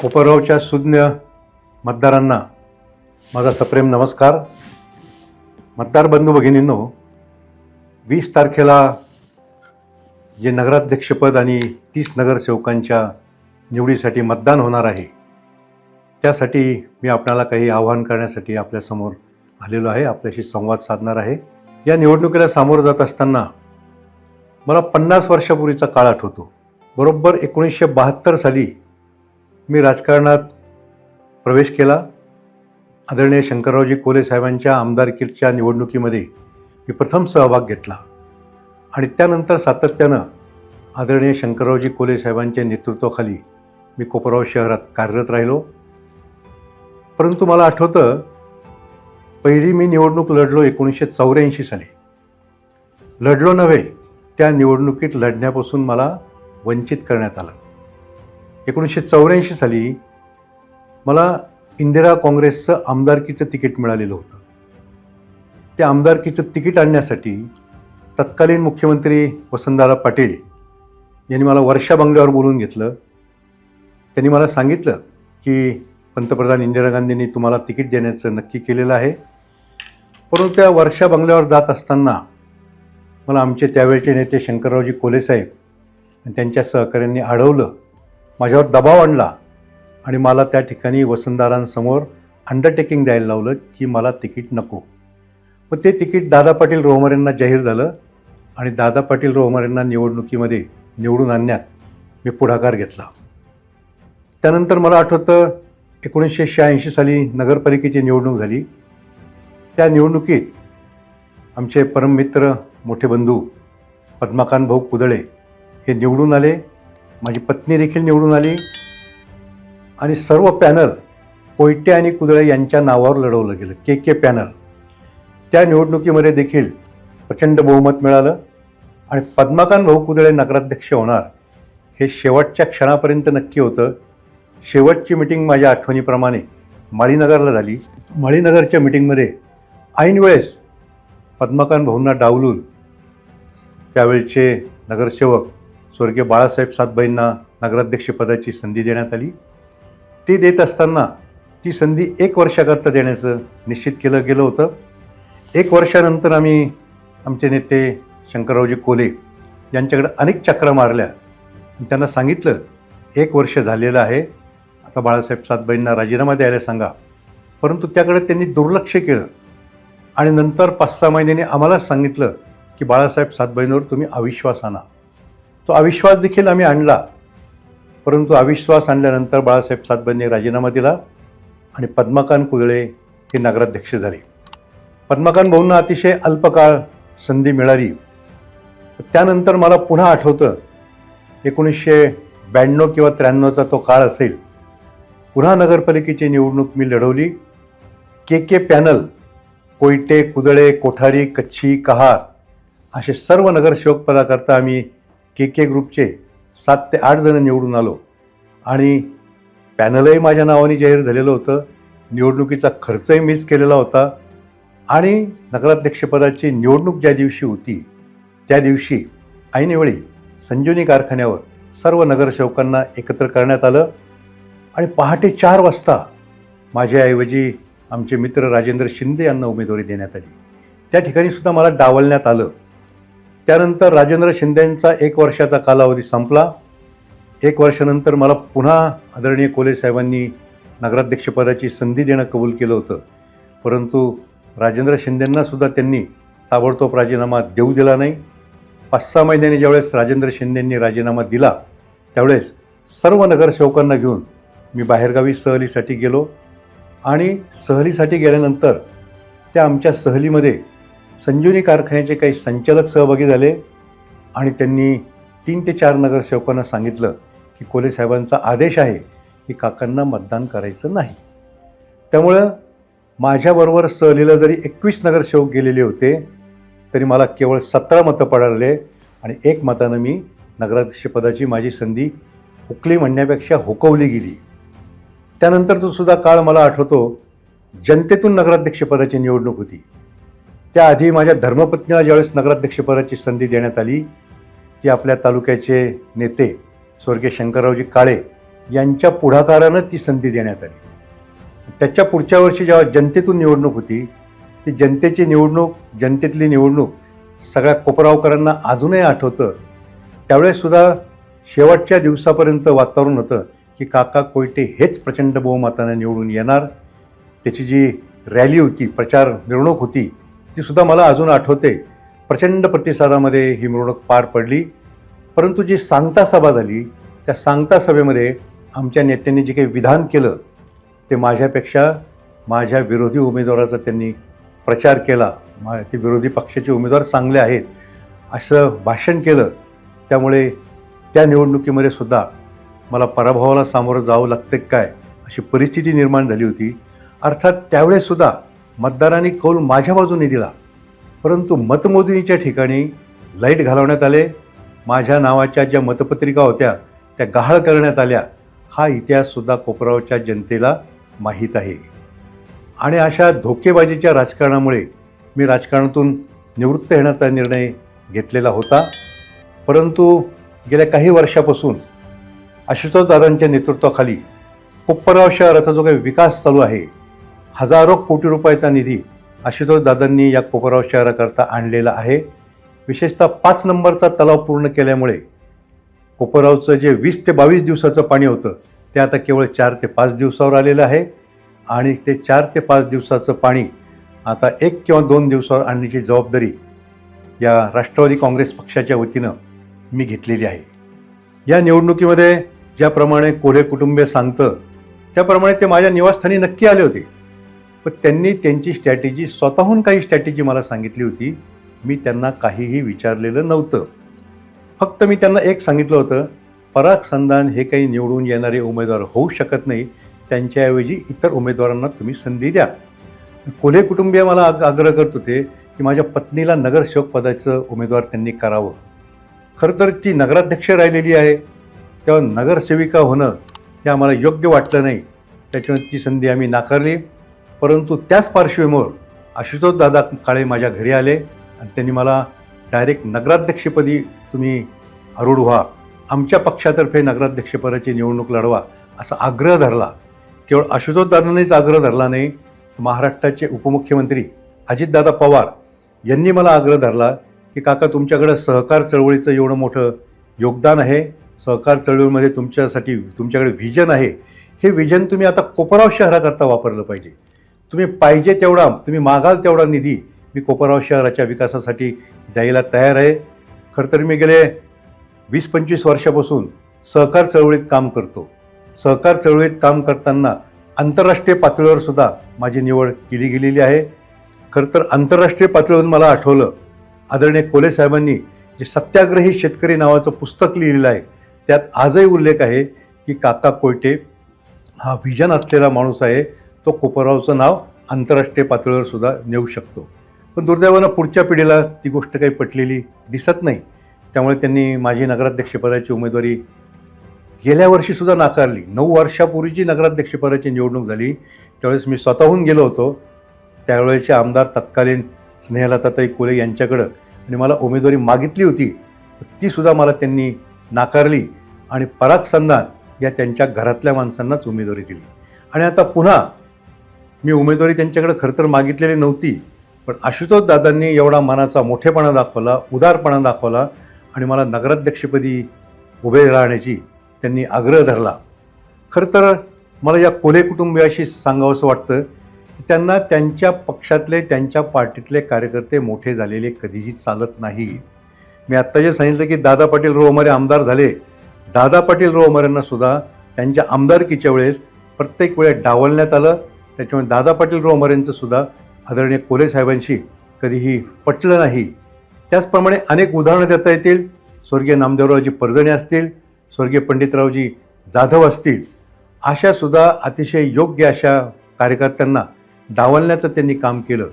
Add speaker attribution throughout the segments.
Speaker 1: कोपरगावच्या सुज्ञ मतदारांना माझा सप्रेम नमस्कार. मतदार बंधू भगिनींनो वीस तारखेला जे नगराध्यक्षपद आणि तीस नगरसेवकांच्या निवडीसाठी मतदान होणार आहे त्यासाठी मी आपल्याला काही आवाहन करण्यासाठी आपल्यासमोर आलेलो आहे आपल्याशी संवाद साधणार आहे. या निवडणुकीला सामोरं जात असताना मला पन्नास वर्षापूर्वीचा काळ आठवतो. बरोबर एकोणीसशे बहात्तर साली मी राजकारणात प्रवेश केला. आदरणीय शंकररावजी कोले साहेबांच्या आमदारकीच्या निवडणुकीमध्ये मी प्रथम सहभाग घेतला. आणि त्यानंतर सातत्यानं आदरणीय शंकररावजी कोले साहेबांच्या नेतृत्वाखाली मी कोपराव शहरात कार्यरत राहिलो. परंतु मला आठवतं पहिली मी निवडणूक लढलो एकोणीसशे चौऱ्याऐंशी साली. लढलो नव्हे त्या निवडणुकीत लढण्यापासून मला वंचित करण्यात आलं. एकोणीसशे चौऱ्याऐंशी साली मला इंदिरा काँग्रेसचं आमदारकीचं तिकीट मिळालेलं होतं. त्या आमदारकीचं तिकीट आणण्यासाठी तत्कालीन मुख्यमंत्री वसंतदादा पाटील यांनी मला वर्षा बंगल्यावर बोलून घेतलं. त्यांनी मला सांगितलं की पंतप्रधान इंदिरा गांधींनी तुम्हाला तिकीट देण्याचं नक्की केलेलं आहे. परंतु त्या वर्षा बंगल्यावर जात असताना मला आमचे त्यावेळचे नेते शंकररावजी कोलेसाहेब आणि त्यांच्या सहकाऱ्यांनी अडवलं माझ्यावर दबाव आणला आणि मला त्या ठिकाणी वसंतदारांसमोर अंडरटेकिंग द्यायला लावलं की मला तिकीट नको. मग ते तिकीट दादा पाटील रोहमरेंना जाहीर झालं आणि दादा पाटील रोहमरेंना निवडणुकीमध्ये निवडून आणण्यात मी पुढाकार घेतला. त्यानंतर मला आठवतं एकोणीसशे शहाऐंशी साली नगरपालिकेची निवडणूक झाली. त्या निवडणुकीत आमचे परममित्र मोठे बंधू पद्माकांत भाऊ कुदळे हे निवडून आले माझी पत्नी देखील निवडून आली आणि सर्व पॅनल कोयटे आणि कुदळे यांच्या नावावर लढवलं गेलं. K K panel. त्या निवडणुकीमध्ये देखील प्रचंड बहुमत मिळालं आणि पद्माकांत भाऊ कुदळे नगराध्यक्ष होणार हे शेवटच्या क्षणापर्यंत नक्की होतं. शेवटची मिटिंग माझ्या आठवणीप्रमाणे माळीनगरला झाली. माळीनगरच्या मिटिंगमध्ये ऐन वेळेस पद्माकांत भाऊंना डावलून त्यावेळचे नगरसेवक स्वर्गीय बाळासाहेब सातबाईंना नगराध्यक्षपदाची संधी देण्यात आली. ती देत असताना ती संधी एक वर्षाकरता देण्याचं निश्चित केलं गेलं होतं. एक वर्षानंतर आम्ही आमचे नेते शंकररावजी कोले यांच्याकडे अनेक चक्रा मारल्या. त्यांना सांगितलं एक वर्ष झालेलं आहे. आता बाळासाहेब सातबाईंना राजीनामा द्यायला सांगा. परंतु त्याकडे त्यांनी दुर्लक्ष केलं. आणि नंतर पाच सहा महिन्यांनी आम्हालाच सांगितलं की बाळासाहेब सातबाईंवर तुम्ही अविश्वास आणा. तो अविश्वास देखील आम्ही आणला. परंतु अविश्वास आणल्यानंतर बाळासाहेब सातबाईंनी राजीनामा दिला आणि पद्माकांत कुदळे हे नगराध्यक्ष झाले. पद्माकांत भाऊंना अतिशय अल्पकाळ संधी मिळाली. त्यानंतर मला पुन्हा आठवतं एकोणीसशे ब्याण्णव किंवा त्र्याण्णवचा तो काळ असेल. पुन्हा नगरपालिकेची निवडणूक मी लढवली. K K panel Koyate Kudale Kothari Kachchhi Kahar असे सर्व नगरसेवक पदाकरता आम्ही के के ग्रुपचे सात ते आठ जण निवडून आलो. आणि पॅनलही माझ्या नावाने जाहीर झालेलं होतं. निवडणुकीचा खर्चही मीच केलेला होता. आणि नगराध्यक्षपदाची निवडणूक ज्या दिवशी होती त्या दिवशी ऐनवेळी संजीवनी कारखान्यावर सर्व नगरसेवकांना एकत्र करण्यात आलं. आणि पहाटे चार वाजता माझ्याऐवजी आमचे मित्र राजेंद्र शिंदे यांना उमेदवारी देण्यात आली. त्या ठिकाणी सुद्धा मला डावलण्यात आलं. त्यानंतर राजेंद्र शिंदेंचा एक वर्षाचा कालावधी संपला. एक वर्षानंतर मला पुन्हा आदरणीय कोले साहेबांनी नगराध्यक्षपदाची संधी देणं कबूल केलं होतं. परंतु राजेंद्र शिंदेंनासुद्धा त्यांनी ताबडतोब राजीनामा देऊ दिला नाही. पाच सहा महिन्यांनी ज्यावेळेस राजेंद्र शिंदेंनी राजीनामा दिला त्यावेळेस सर्व नगरसेवकांना घेऊन मी बाहेरगावी सहलीसाठी गेलो. आणि सहलीसाठी गेल्यानंतर त्या आमच्या सहलीमध्ये संजीवनी कारखान्याचे काही संचालक सहभागी झाले आणि त्यांनी तीन ते चार नगरसेवकांना सांगितलं की कोले साहेबांचा आदेश आहे की काकांना मतदान करायचं नाही. त्यामुळं माझ्याबरोबर सहलीला जरी एकवीस नगरसेवक गेलेले होते तरी मला केवळ सतरा मतं पडले आणि एक मतानं मी नगराध्यक्षपदाची माझी संधी हुकली म्हणण्यापेक्षा हुकवली गेली. त्यानंतर तो सुद्धा काळ मला आठवतो जनतेतून नगराध्यक्षपदाची निवडणूक होती. त्याआधी माझ्या धर्मपत्नीला ज्यावेळेस नगराध्यक्षपदाची संधी देण्यात आली ती आपल्या तालुक्याचे नेते स्वर्गीय शंकररावजी काळे यांच्या पुढाकारानं ती संधी देण्यात आली. त्याच्या पुढच्या वर्षी जेव्हा जनतेतून निवडणूक होती ती जनतेची निवडणूक जनतेतली निवडणूक सगळ्या कोपरावकरांना अजूनही आठवतं. त्यावेळेससुद्धा शेवटच्या दिवसापर्यंत वातावरण होतं की काका कोयटे हेच प्रचंड बहुमतानं निवडून येणार. त्याची जी रॅली होती प्रचार मिरवणूक होती ती सुद्धा मला अजून आठवते. प्रचंड प्रतिसादामध्ये ही मिरवणूक पार पडली. परंतु जी सांगता सभा झाली त्या सांगता सभेमध्ये आमच्या नेत्यांनी जे काही विधान केलं ते माझ्यापेक्षा माझ्या विरोधी उमेदवाराचा त्यांनी प्रचार केला. मा ते विरोधी पक्षाचे उमेदवार चांगले आहेत असं भाषण केलं. त्यामुळे त्या निवडणुकीमध्ये सुद्धा मला पराभवाला सामोरं जावं लागतं काय अशी परिस्थिती निर्माण झाली होती. अर्थात त्यावेळेससुद्धा मतदारांनी कौल माझ्या बाजूने दिला. परंतु मतमोजणीच्या ठिकाणी लाइट घालवण्यात आले. माझ्या नावाच्या ज्या मतपत्रिका होत्या त्या गहाळ करण्यात आल्या. हा इतिहाससुद्धा कोपरावच्या जनतेला माहीत आहे. आणि अशा धोकेबाजीच्या राजकारणामुळे मी राजकारणातून निवृत्त येण्याचा निर्णय घेतलेला होता. परंतु गेल्या काही वर्षापासून आशुतोष दादांच्या नेतृत्वाखाली कोप्पराव शहराचा जो काही विकास चालू आहे. हजारो कोटी रुपयाचा निधी आशुतोष दादांनी या कोपराव शहराकरता आणलेला आहे. विशेषतः पाच नंबरचा तलाव पूर्ण केल्यामुळे कोपरावचं जे वीस ते बावीस दिवसाचं पाणी होतं ते आता केवळ चार ते पाच दिवसावर आलेलं आहे. आणि ते चार ते पाच दिवसाचं पाणी आता एक किंवा दोन दिवसावर आणण्याची जबाबदारी या राष्ट्रवादी काँग्रेस पक्षाच्या वतीनं मी घेतलेली आहे. या निवडणुकीमध्ये ज्याप्रमाणे कोल्हे कुटुंबीय सांगतं त्याप्रमाणे ते माझ्या निवासस्थानी नक्की आले होते. पण त्यांनी त्यांची स्ट्रॅटेजी स्वतःहून काही स्ट्रॅटेजी मला सांगितली होती. मी त्यांना काहीही विचारलेलं नव्हतं. फक्त मी त्यांना एक सांगितलं होतं पराग संधान हे काही निवडून येणारे उमेदवार होऊ शकत नाही. त्यांच्याऐवजी इतर उमेदवारांना तुम्ही संधी द्या. कोल्हे कुटुंबीय मला आग आग्रह करत होते की माझ्या पत्नीला नगरसेवक पदाचं उमेदवार त्यांनी करावं. खरं तर ती नगराध्यक्ष राहिलेली आहे. तेव्हा नगरसेविका होणं हे आम्हाला योग्य वाटलं नाही. त्याच्यामुळे ती संधी आम्ही नाकारली. परंतु त्याच पार्श्वभूमीवर आशुतोष दादा काळे माझ्या घरी आले आणि त्यांनी मला डायरेक्ट नगराध्यक्षपदी तुम्ही आरूढ व्हा. आमच्या पक्षातर्फे नगराध्यक्षपदाची निवडणूक लढवा असा आग्रह धरला. केवळ आशुतोष दादांनीच आग्रह धरला नाही महाराष्ट्राचे उपमुख्यमंत्री अजितदादा पवार यांनी मला आग्रह धरला की काका तुमच्याकडं सहकार चळवळीचं एवढं मोठं योगदान आहे सहकार चळवळीमध्ये तुमच्यासाठी तुमच्याकडे व्हिजन आहे. हे व्हिजन तुम्ही आता कोपराव शहराकरता वापरलं पाहिजे. तुम्ही पाहिजे तेवढा तुम्ही मागाल तेवढा निधी मी कोपराव शहराच्या विकासासाठी द्यायला तयार आहे. खरं तर मी गेले वीस पंचवीस वर्षापासून सहकार चळवळीत काम करतो. सहकार चळवळीत काम करताना आंतरराष्ट्रीय पातळीवर सुद्धा माझी निवड केली गेलेली आहे. खरं तर आंतरराष्ट्रीय पातळीवरून मला आठवलं आदरणीय कोले साहेबांनी जे सत्याग्रही शेतकरी नावाचं पुस्तक लिहिलेलं आहे त्यात आजही उल्लेख आहे की काका कोयटे हा व्हिजन असलेला माणूस आहे. तो कोपरावचं नाव आंतरराष्ट्रीय पातळीवर सुद्धा नेऊ शकतो. पण दुर्दैवानं पुढच्या पिढीला ती गोष्ट काही पटलेली दिसत नाही. त्यामुळे त्यांनी माझी नगराध्यक्षपदाची उमेदवारी गेल्या वर्षीसुद्धा नाकारली. नऊ वर्षापूर्वीची नगराध्यक्षपदाची निवडणूक झाली त्यावेळेस मी स्वतःहून गेलो होतो. त्यावेळेचे आमदार तत्कालीन स्नेहलताताई कोले यांच्याकडं आणि मला उमेदवारी मागितली होती. तीसुद्धा मला त्यांनी नाकारली आणि पराग संधान या त्यांच्या घरातल्या माणसांनाच उमेदवारी दिली. आणि आता पुन्हा मी उमेदवारी त्यांच्याकडे खरं तर मागितलेली नव्हती पण आशुतोष दादांनी एवढा मनाचा मोठेपणा दाखवला उदारपणा दाखवला आणि मला नगराध्यक्षपदी उभे राहण्याची त्यांनी आग्रह धरला. खरं तर मला या कोले कुटुंबियाशी सांगावंसं वाटतं की त्यांना त्यांच्या पक्षातले त्यांच्या पार्टीतले कार्यकर्ते मोठे झालेले कधीही चालत नाहीत. मी आत्ता जे सांगितलं की दादा पाटील रोहमारे आमदार झाले दादा पाटील रोहमारेंनासुद्धा त्यांच्या आमदारकीच्या वेळेस प्रत्येक वेळेस डावलण्यात आलं त्याच्यामुळे दादा पाटील रोहमारेंचं सुद्धा आदरणीय कोले साहेबांशी कधीही पटलं नाही. त्याचप्रमाणे अनेक उदाहरणं देता येतील. स्वर्गीय नामदेवरावजी परजणे असतील स्वर्गीय पंडितरावजी जाधव असतील. अशासुद्धा अतिशय योग्य अशा कार्यकर्त्यांना डावलण्याचं त्यांनी काम केलं.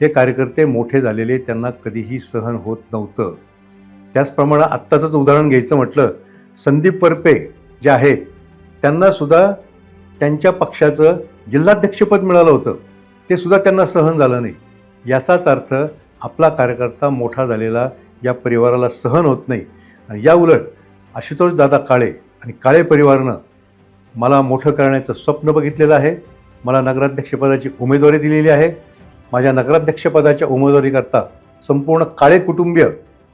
Speaker 1: हे कार्यकर्ते मोठे झालेले त्यांना कधीही सहन होत नव्हतं. त्याचप्रमाणे आत्ताचंच उदाहरण घ्यायचं म्हटलं संदीप वरपे जे आहेत त्यांनासुद्धा त्यांच्या पक्षाचं जिल्हाध्यक्षपद मिळालं होतं. ते सुद्धा त्यांना सहन झालं नाही. याचाच अर्थ आपला कार्यकर्ता मोठा झालेला या परिवाराला सहन होत नाही. आणि या उलट आशुतोष दादा काळे आणि काळे परिवारानं मला मोठं करण्याचं स्वप्न बघितलेलं आहे. मला नगराध्यक्षपदाची उमेदवारी दिलेली आहे. माझ्या नगराध्यक्षपदाच्या उमेदवारीकरता संपूर्ण काळे कुटुंबीय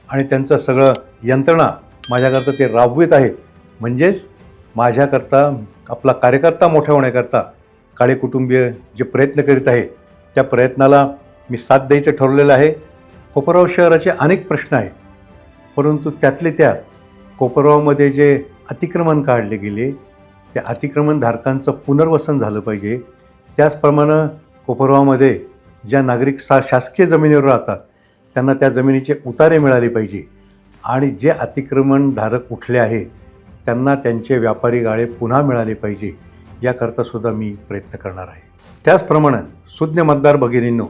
Speaker 1: आणि त्यांचं सगळं यंत्रणा माझ्याकरता ते राबवित आहेत. म्हणजेच माझ्याकरता आपला कार्यकर्ता मोठा होण्याकरता काळे कुटुंबीय जे प्रयत्न करीत आहेत त्या प्रयत्नाला मी साथ द्यायचं ठरवलेलं आहे. कोपरगाव शहराचे अनेक प्रश्न आहेत परंतु त्यातले त्यात कोपरगावमध्ये जे अतिक्रमण काढले गेले त्या अतिक्रमणधारकांचं पुनर्वसन झालं पाहिजे. त्याचप्रमाणे कोपरगावमध्ये ज्या नागरिक सा शासकीय जमिनीवर राहतात त्यांना त्या जमिनीचे उतारे मिळाले पाहिजे. आणि जे अतिक्रमणधारक उठले आहेत त्यांना त्यांचे व्यापारी गाळे पुन्हा मिळाले पाहिजे याकरता सुद्धा मी प्रयत्न करणार आहे. त्याचप्रमाणे सुज्ञ मतदार भगिनींनो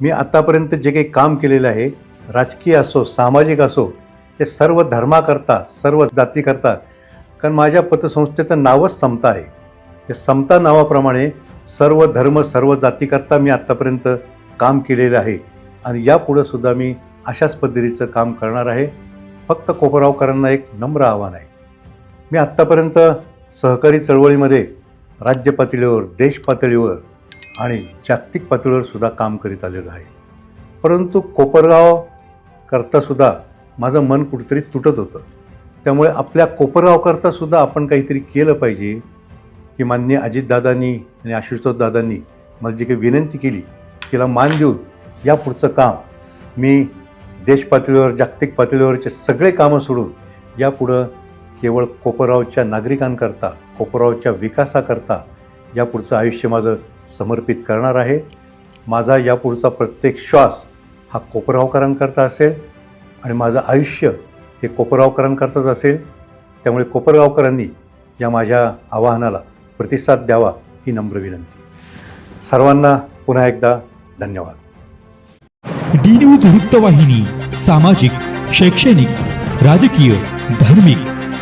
Speaker 1: मी आत्तापर्यंत जे काही काम केलेलं आहे राजकीय असो सामाजिक असो ते सर्व धर्माकरता सर्व जातीकरता कारण माझ्या पतसंस्थेचं नावच समता आहे. या समता नावाप्रमाणे सर्व धर्म सर्व जातीकरता मी आत्तापर्यंत काम केलेलं आहे आणि यापुढं सुद्धा मी अशाच पद्धतीचं काम करणार आहे. फक्त कोपरावकरांना एक नम्र आव्हान आहे. मी आत्तापर्यंत सहकारी चळवळीमध्ये राज्य पातळीवर देश पातळीवर आणि जागतिक पातळीवर सुद्धा काम करीत आलेलं आहे. परंतु कोपरगाव करता सुद्धा माझं मन कुठेतरी तुटत होतं. त्यामुळे आपल्या कोपरगावकरता सुद्धा आपण काहीतरी केलं पाहिजे की मान्य अजितदादांनी आणि आशुतोषदादांनी मला जी काही विनंती केली तिला मान देऊन या पुढचं काम मी देश पातळीवर जागतिक पातळीवरचे सगळे कामं सोडून यापुढं केवळ कोपरावच्या नागरिकांकरता कोपरावच्या विकासाकरता यापुढचं आयुष्य माझं समर्पित करणार आहे. माझा यापुढचा प्रत्येक श्वास हा कोपरावकरांकरता असेल आणि माझं आयुष्य हे कोपरावकरांकरताच असेल. त्यामुळे कोपरगावकरांनी या माझ्या आवाहनाला प्रतिसाद द्यावा ही नम्र विनंती. सर्वांना पुन्हा एकदा धन्यवाद.
Speaker 2: डी न्यूज वृत्तवाहिनी सामाजिक शैक्षणिक राजकीय धार्मिक